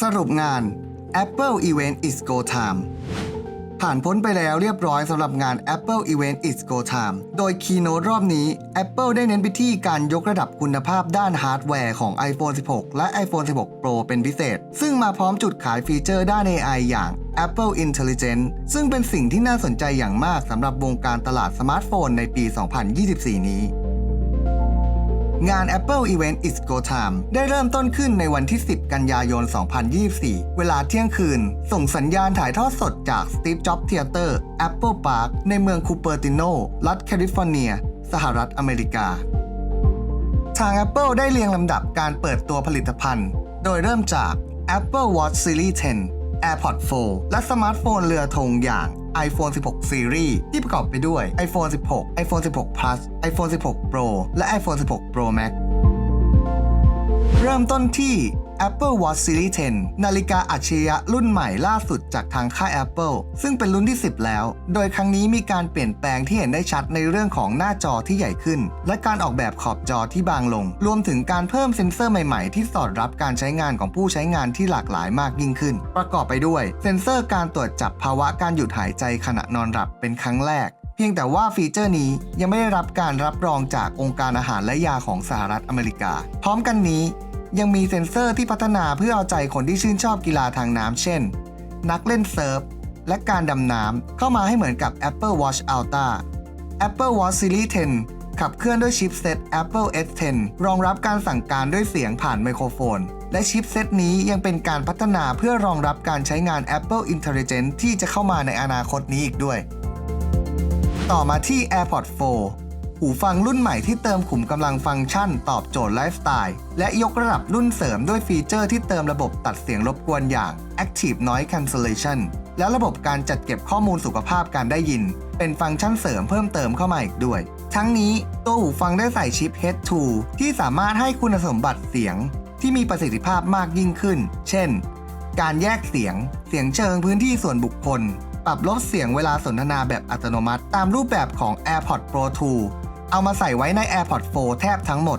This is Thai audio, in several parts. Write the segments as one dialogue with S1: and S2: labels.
S1: สรุปงาน Apple Event is Go Time ผ่านพ้นไปแล้วเรียบร้อยสำหรับงาน Apple Event is Go Time โดย Keynote รอบนี้ Apple ได้เน้นไปที่การยกระดับคุณภาพด้านฮาร์ดแวร์ของ iPhone 16 และ iPhone 16 Pro เป็นพิเศษ ซึ่งมาพร้อมจุดขายฟีเจอร์ด้าน AI อย่าง Apple Intelligence ซึ่งเป็นสิ่งที่น่าสนใจอย่างมากสำหรับวงการตลาดสมาร์ทโฟนในปี 2024 นี้ งาน Apple Event It's Go Time ได้เริ่มต้นขึ้นในวันที่ 10 กันยายน 2024 เวลาเที่ยงคืน ส่งสัญญาณถ่ายทอดสดจาก Steve Jobs Theater Apple Park ในเมืองคูเปอร์ติโน รัฐแคลิฟอร์เนีย สหรัฐอเมริกา ทาง Apple ได้เรียงลำดับการเปิดตัวผลิตภัณฑ์ โดยเริ่มจาก Apple Watch Series 10 AirPods 4 และสมาร์ทโฟนเรือธงอย่าง iPhone 16 Series ที่ประกอบไปด้วย iPhone 16 iPhone 16 Plus iPhone 16 Pro และ iPhone 16 Pro Max เริ่มต้นที่ Apple Watch Series 10 นาฬิกาอัจฉริยะรุ่นใหม่ล่าสุดจากทางค่าย Apple ซึ่งเป็นรุ่นที่ 10 แล้ว โดยครั้งนี้มีการเปลี่ยนแปลงที่เห็นได้ชัดในเรื่องของหน้าจอที่ใหญ่ขึ้น และการออกแบบขอบจอที่บางลง รวมถึงการเพิ่มเซ็นเซอร์ใหม่ๆ ที่สอดรับการใช้งานของผู้ใช้งานที่หลากหลายมากยิ่งขึ้น ประกอบไปด้วย เซ็นเซอร์การตรวจจับภาวะการหยุดหายใจขณะนอนหลับเป็นครั้งแรกเพียงแต่ว่าฟีเจอร์นี้ยังไม่ได้รับการรับรองจากองค์การอาหารและยาของสหรัฐอเมริกา พร้อมกันนี้ ยังมีเซ็นเซอร์ที่พัฒนาเพื่อเอาใจคนที่ชื่นชอบกีฬาทางน้ำเช่น นักเล่นเซิร์ฟ และการดำน้ำเข้ามาให้เหมือนกับ Apple Watch Ultra Apple Watch Series 10 ขับเคลื่อนด้วยชิปเซต Apple S10 รองรับการสั่งการด้วยเสียงผ่านไมโครโฟน และชิปเซตนี้ยังเป็นการพัฒนาเพื่อรองรับการใช้งาน Apple Intelligence ที่จะเข้ามาในอนาคตนี้อีกด้วย ต่อมาที่ AirPods 4 หูฟังรุ่นใหม่ที่เติมขุมกำลังฟังก์ชัน ตอบโจทย์ไลฟ์สไตล์ และยกระดับรุ่นเสริมด้วยฟีเจอร์ที่เติมระบบตัดเสียงรบกวนอย่าง Active Noise Cancellation และระบบการจัดเก็บข้อมูลสุขภาพการได้ยิน เป็นฟังก์ชันเสริมเพิ่มเติมเข้ามาอีกด้วย ทั้งนี้ตัวหูฟังได้ใส่ชิป H2 ที่สามารถให้คุณสมบัติเสียง ที่มีประสิทธิภาพมากยิ่งขึ้น เช่น การแยกเสียง เสียงเชิงพื้นที่ส่วนบุคคล ปรับลดเสียงเวลาสนทนาแบบอัตโนมัติ ตามรูปแบบของ AirPods Pro 2 เอามาใส่ไว้ใน AirPods 4 แทบทั้งหมด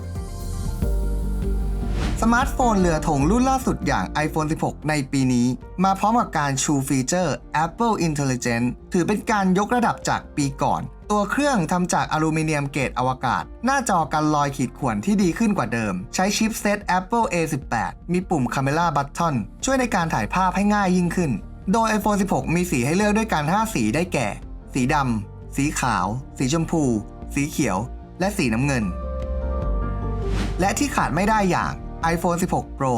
S1: สมาร์ทโฟนเรือธงรุ่นล่าสุดอย่าง iPhone 16 ในปีนี้ มาพร้อมกับการชูฟีเจอร์ Apple Intelligence ถือเป็นการยกระดับจากปีก่อน ตัวเครื่องทำจากอลูมิเนียมเกรดอวกาศ หน้าจอกันรอยขีดข่วนที่ดีขึ้นกว่าเดิม ใช้ชิปเซต Apple A18 มีปุ่ม Camera Button ช่วยในการถ่ายภาพให้ง่ายยิ่งขึ้น โดย iPhone 16 มีสีให้เลือกด้วยกัน 5 สีได้แก่ สีดำสีขาว สีชมพู สีเขียว และสีน้ำเงิน และที่ขาดไม่ได้อย่าง iPhone 16 Pro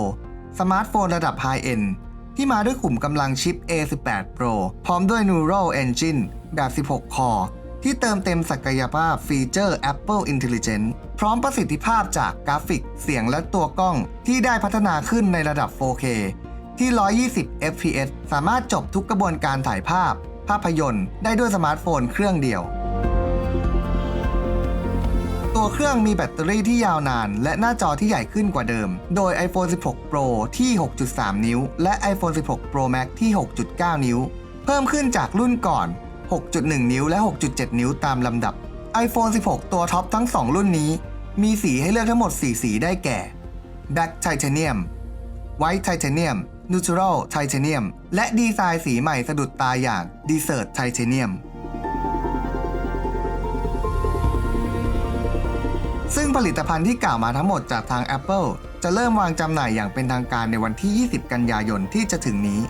S1: สมาร์ทโฟนระดับไฮเอนด์ที่มาด้วยขุมกำลังชิป A18 Pro พร้อมด้วย Neural Engine แบบ 16 คอร์ที่เติมเต็มศักยภาพฟีเจอร์ Apple Intelligence พร้อมประสิทธิภาพจากกราฟิก เสียงและตัวกล้องที่ได้พัฒนาขึ้นในระดับ 4K ที่ 120 fps สามารถจบทุกกระบวนการถ่ายภาพ ภาพยนตร์ได้ด้วยสมาร์ทโฟนเครื่องเดียว ตัวเครื่องมีแบตเตอรี่ที่ยาวนาน และหน้าจอที่ใหญ่ขึ้นกว่าเดิม โดย iPhone 16 Pro ที่ 6.3 นิ้ว และ iPhone 16 Pro Max ที่ 6.9 นิ้ว เพิ่มขึ้นจากรุ่นก่อน 6.1 นิ้วและ 6.7 นิ้วตามลำดับ iPhone 16 ตัวท็อปทั้ง 2 รุ่นนี้ มีสีให้เลือกทั้งหมด 4 สีได้แก่ Black Titanium White Titanium Neutral Titanium และดีไซน์สีใหม่สะดุดตาอย่าง Desert Titanium ซึ่งผลิตภัณฑ์ที่กล่าวมาทั้งหมดจากทาง Apple จะเริ่มวางจำหน่ายอย่างเป็นทางการในวันที่ 20 กันยายนที่จะถึงนี้